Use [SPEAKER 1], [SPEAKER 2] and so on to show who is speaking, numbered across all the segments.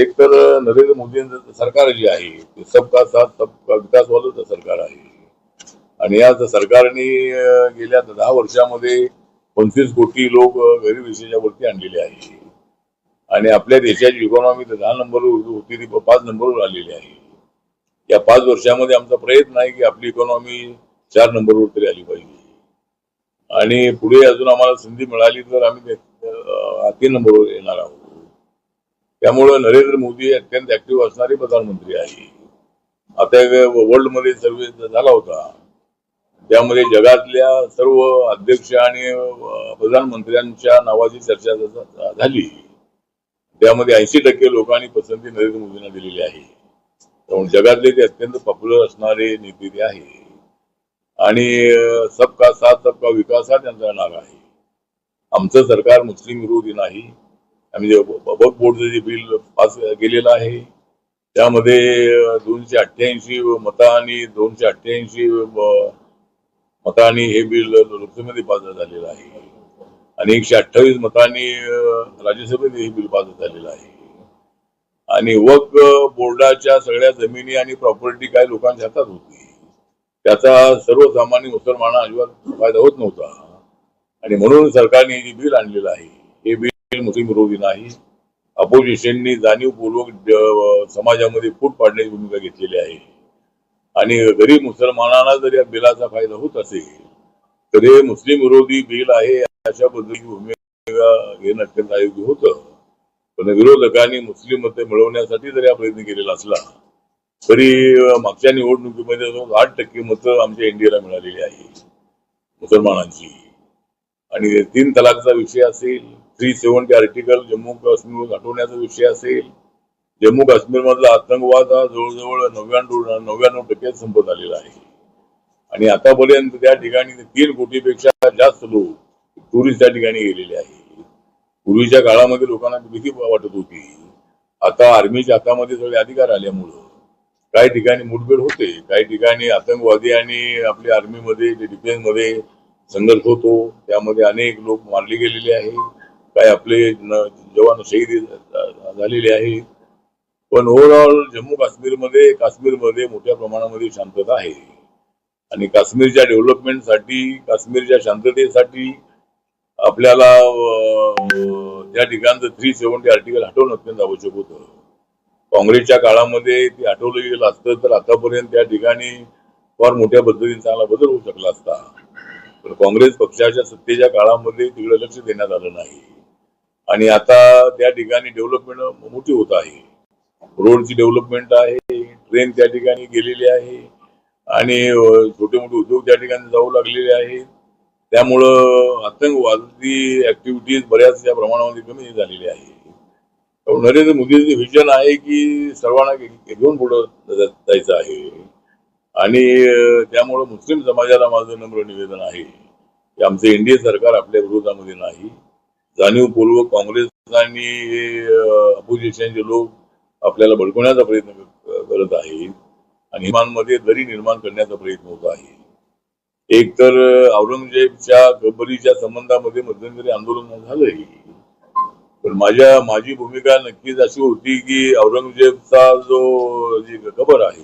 [SPEAKER 1] एक तर नरेंद्र मोदींचं सरकार जे आहे ते सबका साथ सबका विकासवालं सरकार आहे. आणि या सरकारने गेल्या दहा वर्षामध्ये पंचवीस कोटी लोक गरीब रेषेच्या वरती आणलेले आहे. आणि आपल्या देशाची इकॉनॉमी तर दहा नंबरवर होती ती पाच नंबरवर आलेली आहे. या पाच वर्षामध्ये आमचा प्रयत्न आहे की आपली इकॉनॉमी चार नंबरवर तरी आली पाहिजे. आणि पुढे अजून आम्हाला संधी मिळाली तर आम्ही तीन नंबरवर येणार आहोत. त्यामुळं नरेंद्र मोदी अत्यंत ऍक्टिव्ह असणारे प्रधानमंत्री आहे आता वर्ल्डमध्ये सर्वे झाला होता. त्यामध्ये जगातल्या सर्व अध्यक्ष आणि प्रधानमंत्र्यांच्या नावाची चर्चा झाली त्यामध्ये ऐंशी टक्के लोकांनी पसंती नरेंद्र मोदींना दिलेली आहे. त्यामुळे जगातले ते अत्यंत पॉप्युलर असणारे नेते ते आहे. आणि सबका साथ सबका विकास हा त्यांचा नारा आहे. आमचं सरकार मुस्लिम विरोधी नाही. आणि जे वक्फ बोर्डचं जे बिल पास गेलेलं आहे त्यामध्ये दोनशे अठ्ठ्याऐंशी मतांनी दोनशे अठ्ठ्याऐंशी मतांनी हे बिल लोकसभेमध्ये पास झालेलं आहे. आणि एकशे अठ्ठावीस मतांनी राज्यसभेत हे बिल पास झालेलं आहे. आणि वक बोर्डाच्या सगळ्या जमिनी आणि प्रॉपर्टी काही लोकांच्या हातात होती. त्याचा सर्वसामान्य मुसलमाना अजिबात फायदा होत नव्हता. आणि म्हणून सरकारने हे जे बिल आणलेलं आहे हे बिल मुस्लिम विरोधी नाही. अपोजिशननी जाणीवपूर्वक समाजामध्ये फूट पाडण्याची भूमिका घेतलेली आहे. आणि गरीब मुसलमानांना जर या बिलाचा फायदा होत असेल तर हे मुस्लिम विरोधी बिल आहे अशा पद्धतीची भूमिका घेणं अत्यंत अयोग्य होतं. पण विरोधकांनी मुस्लिम मते मिळवण्यासाठी जर हा प्रयत्न केलेला असला तरी मागच्या निवडणुकीमध्ये आठ टक्के मतं आमच्या एनडीएला मिळालेली आहे मुसलमानांची. आणि तीन तलाकचा विषय असेल three seventy article Jammu Kashmir हटवण्याचा विषय असेल जम्मू काश्मीर मधला आतंकवाद हा जवळजवळ नव्याण्णव नव्याण्णव टक्के संपत आलेला आहे. आणि आतापर्यंत त्या ठिकाणी तीन कोटीपेक्षा जास्त लोक टुरिस्ट त्या ठिकाणी गेलेले आहे पूर्वीच्या काळामध्ये लोकांना भीती वाटत होती. आता आर्मीच्या हातामध्ये सगळे अधिकार आल्यामुळं काही ठिकाणी मुठभेड होते. काही ठिकाणी आतंकवादी आणि आपल्या आर्मीमध्ये डिफेन्समध्ये संघर्ष होतो. त्यामध्ये अनेक लोक मारले गेलेले आहे. काही आपले जवान शहीद झालेले आहे. पण ओव्हरऑल जम्मू काश्मीरमध्ये काश्मीरमध्ये मोठ्या प्रमाणामध्ये शांतता आहे. आणि काश्मीरच्या डेव्हलपमेंटसाठी काश्मीरच्या शांततेसाठी आपल्याला त्या ठिकाणचं थ्री सेव्हन्टी आर्टिकल हटवणं अत्यंत आवश्यक होतं. काँग्रेसच्या काळामध्ये ते हटवलं गेलं असतं तर आतापर्यंत त्या ठिकाणी फार मोठ्या पद्धतीने चांगला बदल होऊ शकला असता. पण काँग्रेस पक्षाच्या सत्तेच्या काळामध्ये तिकडे लक्ष देण्यात आलं नाही. आणि आता त्या ठिकाणी डेव्हलपमेंट मोठी होत आहे. रोडची डेव्हलपमेंट आहे ट्रेन त्या ठिकाणी गेलेली आहे आणि छोटे मोठे उद्योग त्या ठिकाणी जाऊ लागलेले आहेत. त्यामुळं आतंकवादी ऍक्टिव्हिटीज बऱ्याचशा प्रमाणामध्ये कमी झालेली आहे नरेंद्र मोदींचे व्हिजन आहे की सर्वांना घेऊन पुढं जायचं आहे. आणि त्यामुळं मुस्लिम समाजाला माझं नम्र निवेदन आहे की आमचं एनडीए सरकार आपल्या विरोधामध्ये नाही. जाणीवपूर्वक काँग्रेस आणि अपोजिशनचे लोक आपल्याला भडकवण्याचा प्रयत्न करत आहेत आणि हिमानमध्ये दरी निर्माण करण्याचा प्रयत्न होत आहे. एक तर औरंगजेबच्या गबरीच्या संबंधामध्ये मध्यंतरी आंदोलन झालंय पण माझ्या माझी भूमिका नक्कीच अशी होती की औरंगजेबचा जो जी कबर आहे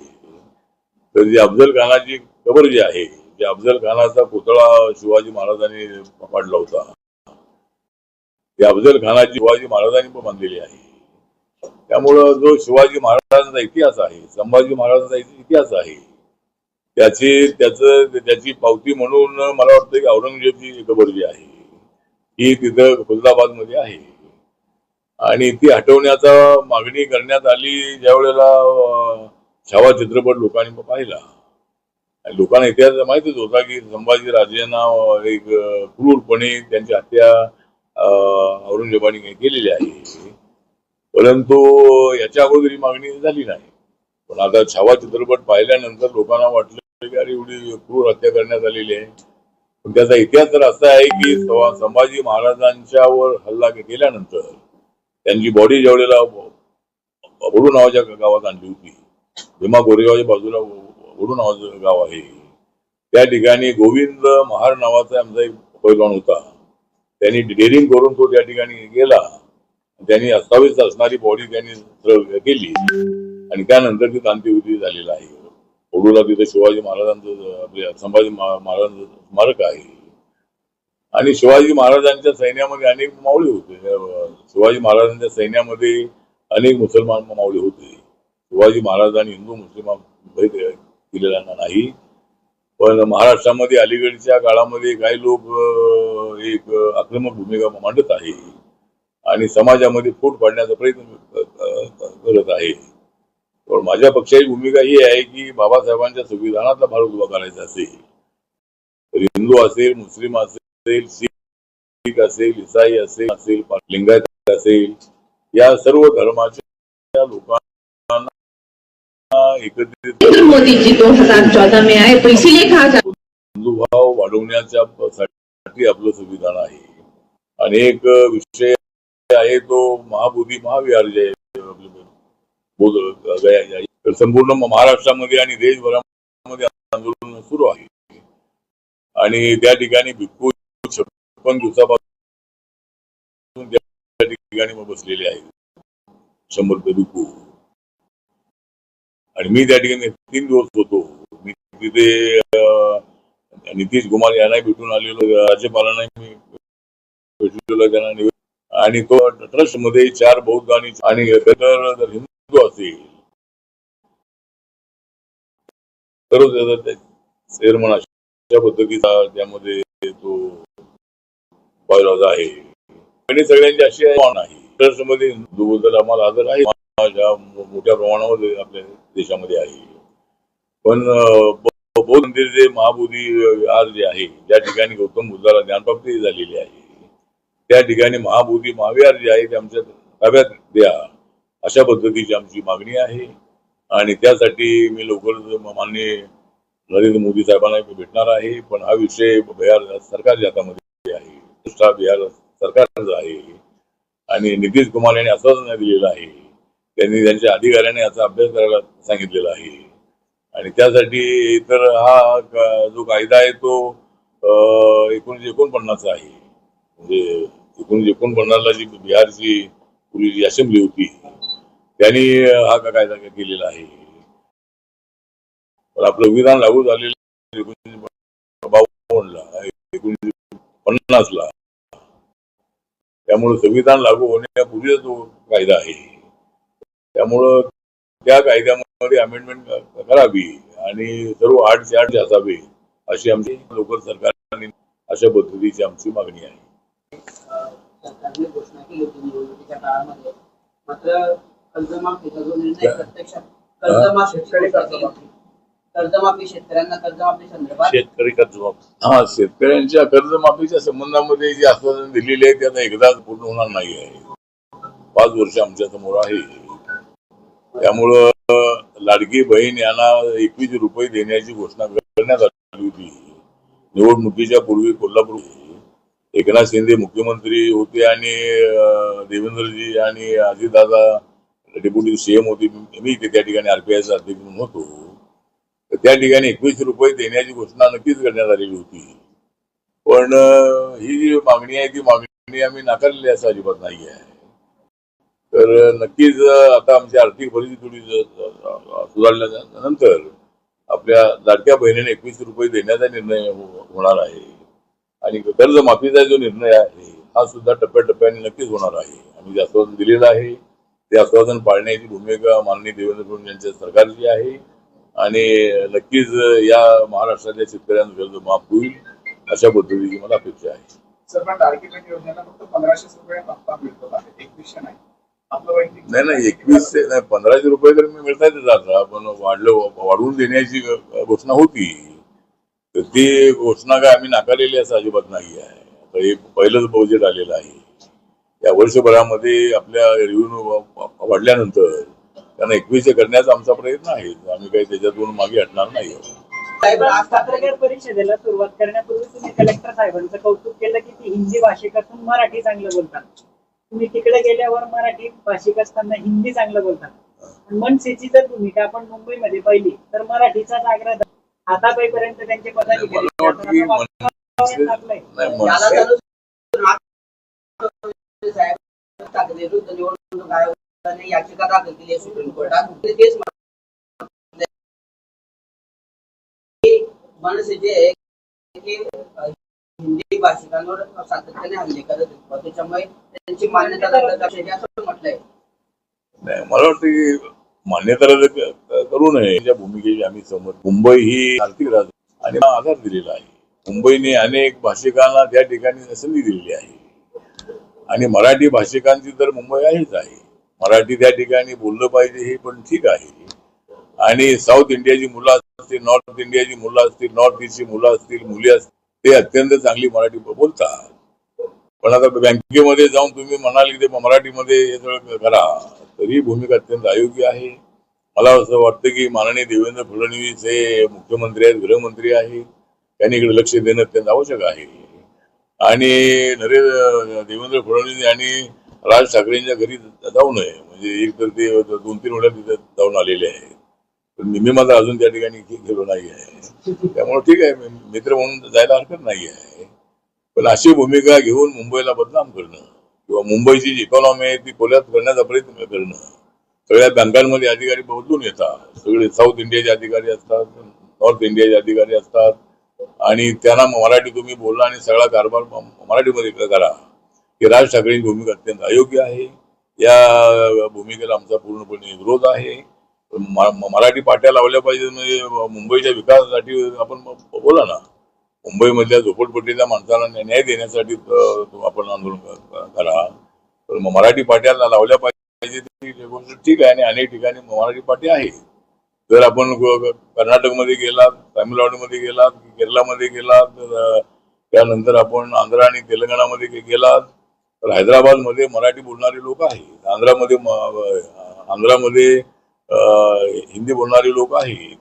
[SPEAKER 1] तर जी अफजल खानाची कबर जी आहे जी अफजल खानाचा पुतळा शिवाजी महाराजांनी पाडला होता. ते अफजल खानाची शिवाजी महाराजांनी पण बांधलेली आहे. त्यामुळं जो शिवाजी महाराजांचा इतिहास आहे संभाजी महाराजांचा इतिहास आहे त्याची त्याच त्याची पावती म्हणून मला वाटतं की औरंगजेबची कबर जी आहे ही तिथं खुलदाबादमध्ये आहे. आणि ती हटवण्याचा मागणी करण्यात आली ज्या वेळेला छावा चित्रपट लोकांनी पाहिला आणि लोकांना इतिहास माहितीच होता की संभाजी राजेंना एक क्रूरपणे त्यांची हत्या औरंगजेबाने केलेली आहे. परंतु याच्या अगोदर मागणी झाली नाही. पण आता छावा चित्रपट पाहिल्यानंतर लोकांना वाटलं की अरे एवढी क्रूर हत्या करण्यात आलेली आहे. पण त्याचा इतिहास तर असा आहे की संभाजी महाराजांच्यावर हल्ला केल्यानंतर त्यांची बॉडी जेवढेला वडू नावाच्या गावात आणली होती. भीमा गोरेगावच्या बाजूला वडू नावाचं गाव आहे. त्या ठिकाणी गोविंद महार नावाचा आमचा एक पैलवान होता. त्यांनी डेअरिंग करून तो त्या ठिकाणी गेला. त्यांनी अस्ताव्यस्त असणारी बॉडी त्यांनी केली. आणि त्यानंतर तिथं अंत्यविधी झालेला आहे. ओडूला तिथे शिवाजी महाराजांचं आपल्या संभाजी महाराजांचं स्मारक आहे. आणि शिवाजी महाराजांच्या सैन्यामध्ये अनेक मावळे होते. शिवाजी महाराजांच्या सैन्यामध्ये अनेक मुसलमान मावळे होते. शिवाजी महाराजांनी हिंदू मुस्लिम केलेला नाही. पण महाराष्ट्रामध्ये अलीकडच्या काळामध्ये काही लोक एक आक्रमक भूमिका मांडत आहे आणि समाजामध्ये फूट पाडण्याचा प्रयत्न करत आहे. पण माझ्या पक्षाची भूमिका ही आहे की बाबासाहेबांच्या संविधानातला भारत उभा करायचा असेल तर हिंदू असेल मुस्लिम असेल शीख असेल इसाई असेल असेल लिंगायत असेल या सर्व धर्माच्या लोकांना एकत्रित
[SPEAKER 2] मोदी जी 2014 में आए तो इसीलिए कहा जाता
[SPEAKER 1] बंधुभाव वाढवण्याच्या साठी आपलं संविधान आहे. अनेक विषय आहे तो महाबोधी महाविहार जे बोध आहे. संपूर्ण महाराष्ट्रामध्ये आणि देशभरामध्ये आंदोलन सुरू आहे. आणि त्या ठिकाणी भिक्खू छप्पन दिवसापासून त्या ठिकाणी बसलेले आहेत. शंभर रुपये भिक्खू. आणि मी त्या ठिकाणी तीन दिवस होतो. मी तिथे नितीश कुमार यांना भेटून आलेलो राज्यपालांना मी भेटलेलो त्यांना निवेदन आणि तो ट्रस्टमध्ये चार बौद्ध आणि जर हिंदू असेल तर चेअरमन अशा पद्धतीचा त्यामध्ये तो आहे. आणि सगळ्यांची अशी आहे ट्रस्टमध्ये हिंदू बद्दल आम्हाला आदर आहे. ज्या मोठ्या प्रमाणावर आपल्या देशामध्ये आहे. पण बौद्ध मंदिर जे महाबोधी विहार जे आहे ज्या ठिकाणी गौतम बुद्धाला ज्ञानप्राप्ती झालेली आहे त्या ठिकाणी महाबोधी महाविहार जे आहे ते आमच्या ताब्यात द्या अशा पद्धतीची आमची मागणी आहे. आणि त्यासाठी मी लवकर माननीय नरेंद्र मोदी साहेबांना भेटणार आहे. पण हा विषय बिहार सरकारच्या हातामध्ये आहे बिहार सरकारचा आहे. आणि नितीश कुमार यांनी असं दिलेलं आहे त्यांनी त्यांच्या अधिकाऱ्यांनी याचा अभ्यास करायला सांगितलेला आहे. आणि त्यासाठी तर हा जो कायदा आहे तो एकोणीशे एकोणपन्नासचा आहे. म्हणजे एकोणीशे एकोणपन्नासला जी बिहारची पूर्वीची असेंब्ली होती त्यांनी हा का कायदा केलेला आहे. पण आपलं संविधान लागू झालेलं एकोणीशे बावन्नला एकोणीशे पन्नासला. त्यामुळे संविधान लागू होण्यापूर्वीचा जो कायदा आहे. त्यामुळं त्या कायद्यामध्ये अमेंडमेंट करावी आणि सर्व आठशे आठशे असावे अशी आमची लोकल सरकारने अशा पद्धतीची आमची मागणी आहे. शेतकरी कर्जमाफी. हा शेतकऱ्यांच्या कर्जमाफीच्या संबंधामध्ये जी आश्वासन दिलेली आहे त्याचा एकदाच पूर्ण होणार नाही आहे पाच वर्ष आमच्यासमोर आहे. त्यामुळं लाडकी बहीण यांना एकवीस रुपये देण्याची घोषणा करण्यात आली होती. निवडणुकीच्या पूर्वी कोल्हापूर एकनाथ शिंदे मुख्यमंत्री होते आणि देवेंद्रजी आणि अजितदादा डेप्युटी सीएम होते. मी ते त्या ठिकाणी आरपीआयचा अध्यक्ष म्हणून होतो. तर त्या ठिकाणी एकवीस रुपये देण्याची घोषणा नक्कीच करण्यात आलेली होती. पण ही जी मागणी आहे ती मागणी आम्ही नाकारलेली असं अजिबात नाही आहे तर नक्कीच आता आमची आर्थिक परिस्थिती थोडी सुधारल्यानंतर आपल्या लाडक्या बहिणीने एकवीस रुपये देण्याचा निर्णय हो, होणार आहे. आणि कर्जमाफीचा जो निर्णय आहे हा सुद्धा टप्प्याटप्प्याने नक्कीच होणार आहे. आम्ही जे आश्वासन दिलेलं आहे ते आश्वासन पाळण्याची भूमिका माननीय देवेंद्र फडणवीस यांच्या सरकारची आहे. आणि नक्कीच या महाराष्ट्रातल्या शेतकऱ्यांचं कर्ज माफ होईल अशा पद्धतीची मला अपेक्षा आहे.
[SPEAKER 3] नाही
[SPEAKER 1] नाही एकवीस नाही पंधराशे रुपये तर मी मिळता येते आता पण वाढलं वाढवून देण्याची घोषणा होती. तर ती घोषणा काय आम्ही नाकारलेली असं अजिबात नाही आहे. आता हे पहिलंच बजेट आलेलं आहे. या वर्षभरामध्ये आपल्या रेव्हेन्यू वाढल्यानंतर त्यांना एकवीसशे करण्याचा आमचा प्रयत्न आहे. आम्ही काही त्याच्यातून मागे हटणार नाही आहोत.
[SPEAKER 4] साहेब, आज
[SPEAKER 5] पत्रकार परिषदेला सुरुवात करण्यापूर्वी तुम्ही कलेक्टर साहेबांचं कौतुक केलं की ते हिंदी भाषिक मराठी चांगलं बोलतात. तुम्ही तिकडे गेल्यावर मराठी भाषिक असताना हिंदी चांगलं बोलतात. आणि मनसेची जर भूमिका आपण मुंबईमध्ये पाहिली तर मराठीचाच आग्रह. हातापाईपर्यंत त्यांचे पदाधिकारी
[SPEAKER 4] याचिका दाखल केली आहे सुप्रीम कोर्टात. तेच मनसे जे आहे हिंदी भाषिकांवर सातत्याने हल्ले करत त्याच्यामुळे त्यांची मान्यता असं म्हटलंय.
[SPEAKER 1] नाही मला वाटतं की मान्यता करू नये. त्या भूमिकेची आम्ही समज मुंबई ही आर्थिक राजधानी आणि हा आधार दिलेला आहे. मुंबईने अनेक भाषिकांना त्या ठिकाणी संधी दिलेली आहे. आणि मराठी भाषिकांची तर मुंबई आहेच आहे. मराठी त्या ठिकाणी बोललं पाहिजे हे पण ठीक आहे. आणि साऊथ इंडियाची मुलं असतील नॉर्थ इंडियाची मुलं असतील नॉर्थ ईस्टची मुलं असतील मुली असतील ते अत्यंत चांगली मराठी बोलतात. पण आता बँकेमध्ये जाऊन तुम्ही म्हणाल की ते मराठीमध्ये हे सगळं करा तरी भूमिका अत्यंत अयोग्य आहे. मला असं वाटतं की माननीय देवेंद्र फडणवीस हे मुख्यमंत्री आहेत गृहमंत्री आहेत. त्यांनी इकडे लक्ष देणं अत्यंत आवश्यक आहे. आणि नरेंद्र देवेंद्र फडणवीस यांनी राज ठाकरेंच्या घरी जाऊ नये. म्हणजे एक तर ते दोन तीन वेळा तिथे जाऊन आलेले आहेत. मी मात्र अजून त्या ठिकाणी गेलो नाही आहे त्यामुळे ठीक आहे मित्र म्हणून जायला हरकत नाही आहे पण अशी भूमिका घेऊन मुंबईला बदनाम करणं किंवा मुंबईची जी इकॉनॉमी आहे ती खोल्यात करण्याचा प्रयत्न करणं. सगळ्या बँकांमध्ये अधिकारी बदलून येतात. सगळे साऊथ इंडियाचे अधिकारी असतात नॉर्थ इंडियाचे अधिकारी असतात. आणि त्यांना मराठी तुम्ही बोलला आणि सगळा कारभार मराठीमध्ये करा. की राज ठाकरेंची भूमिका अत्यंत अयोग्य आहे. या भूमिकेला आमचा पूर्णपणे विरोध आहे. मराठी पाट्या लावल्या पाहिजे म्हणजे मुंबईच्या विकासासाठी आपण बोला ना. मुंबईमधल्या झोपडपट्टीच्या माणसाला न्याय देण्यासाठी आपण आंदोलन करा. तर मराठी पाट्या लावल्या पाहिजे ती गोष्ट ठीक आहे आणि अनेक ठिकाणी मराठी पाट्या आहे जर आपण कर्नाटकमध्ये गेलात तामिळनाडूमध्ये गेलात केरळामध्ये गेलात त्यानंतर आपण आंध्र आणि तेलंगणामध्ये गेलात तर हैदराबादमध्ये मराठी बोलणारे लोक आहेत. आंध्रामध्ये आंध्रामध्ये हिंदी बोलणारे लोक आहेत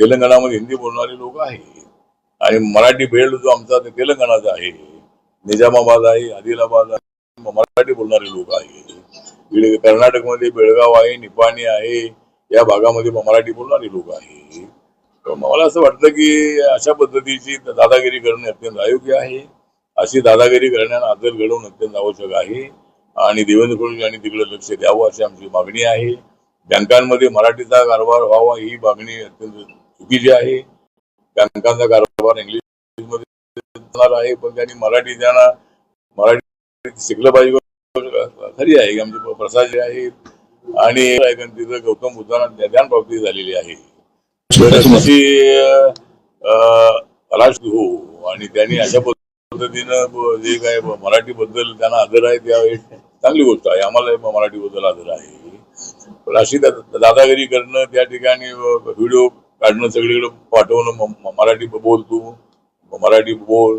[SPEAKER 1] तेलंगणामध्ये हिंदी बोलणारे लोक आहेत आणि मराठी बेल्ट जो आमचा ते तेलंगणाचा आहे. निजामाबाद आहे आदिलाबाद आहे मराठी बोलणारे लोक आहेत इकडे कर्नाटकमध्ये बेळगाव आहे निपाणी आहे या भागामध्ये मराठी बोलणारे लोक आहे. तर मला असं वाटतं की अशा पद्धतीची दादागिरी करणे अत्यंत अयोग्य आहे. अशी दादागिरी करण्याला आदर घडवून अत्यंत आवश्यक आहे. आणि देवेंद्र फडणवीस यांनी तिकडे लक्ष द्यावं अशी आमची मागणी आहे. बँकांमध्ये मराठीचा कारभार व्हावा ही मागणी अत्यंत चुकीची आहे. बँकांचा कारभार इंग्लिशमध्ये आहे पण त्यांनी मराठी त्यांना मराठी शिकलं पाहिजे खरी आहे आमचे प्रसाद जे आहेत आणि तिथं गौतम बुद्धांना ज्ञान प्राप्ती झालेली आहे. हो आणि त्यांनी अशा पद्धतीनं जे काय मराठी बद्दल त्यांना आदर आहे त्यावेळी चांगली गोष्ट आहे. आम्हाला मराठी बद्दल आदर आहे. पण अशी दादागिरी करणं त्या ठिकाणी व्हिडिओ काढणं सगळीकडे पाठवणं मराठी बोल तू मराठी बोल.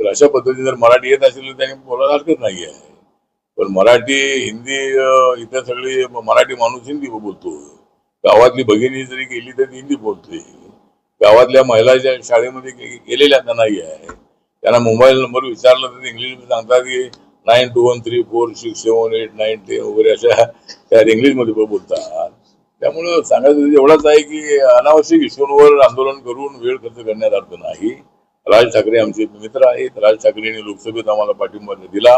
[SPEAKER 1] तर अशा पद्धतीने जर मराठी येत असेल तर त्यांनी बोलायला हरकत नाही आहे पण मराठी हिंदी इथं सगळी मराठी माणूस हिंदी बोलतो. गावातली भगिनी जरी गेली तर हिंदी बोलते. गावातल्या महिला ज्या शाळेमध्ये गेलेल्या त्या नाही आहे. त्यांना मोबाईल नंबर विचारला तर इंग्लिश सांगतात की nine two one three four six seven eight nine ten वगैरे अशा त्या इंग्लिशमध्ये पण बोलतात. त्यामुळं सांगायचं एवढाच आहे की अनावश्यक इश्यूंवर आंदोलन करून वेळ खर्च करण्यात अर्थ नाही. राज ठाकरे आमचे मित्र आहेत. राज ठाकरेंनी लोकसभेत आम्हाला पाठिंबा दिला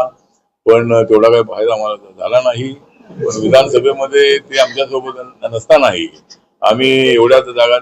[SPEAKER 1] पण तेवढा काही फायदा आम्हाला झाला नाही. पण विधानसभेमध्ये ते आमच्यासोबत नसतानाही आम्ही एवढ्याच जागा